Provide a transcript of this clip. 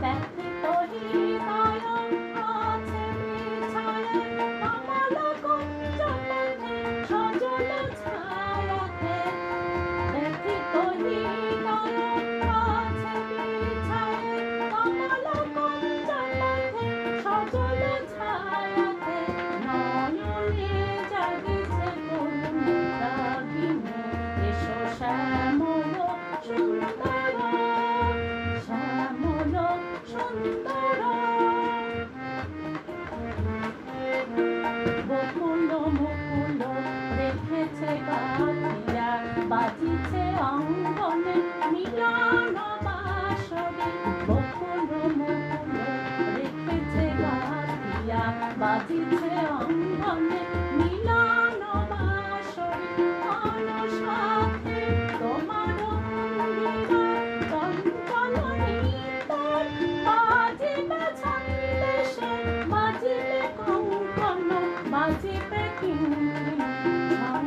拜拜。বাজিছে অঙ্গনে মিলন বাসরে। অনসাথে তোমার বাজিবে ছন্দেশে বাজিবে কঙ্কন বাজিবে কিঙ্কন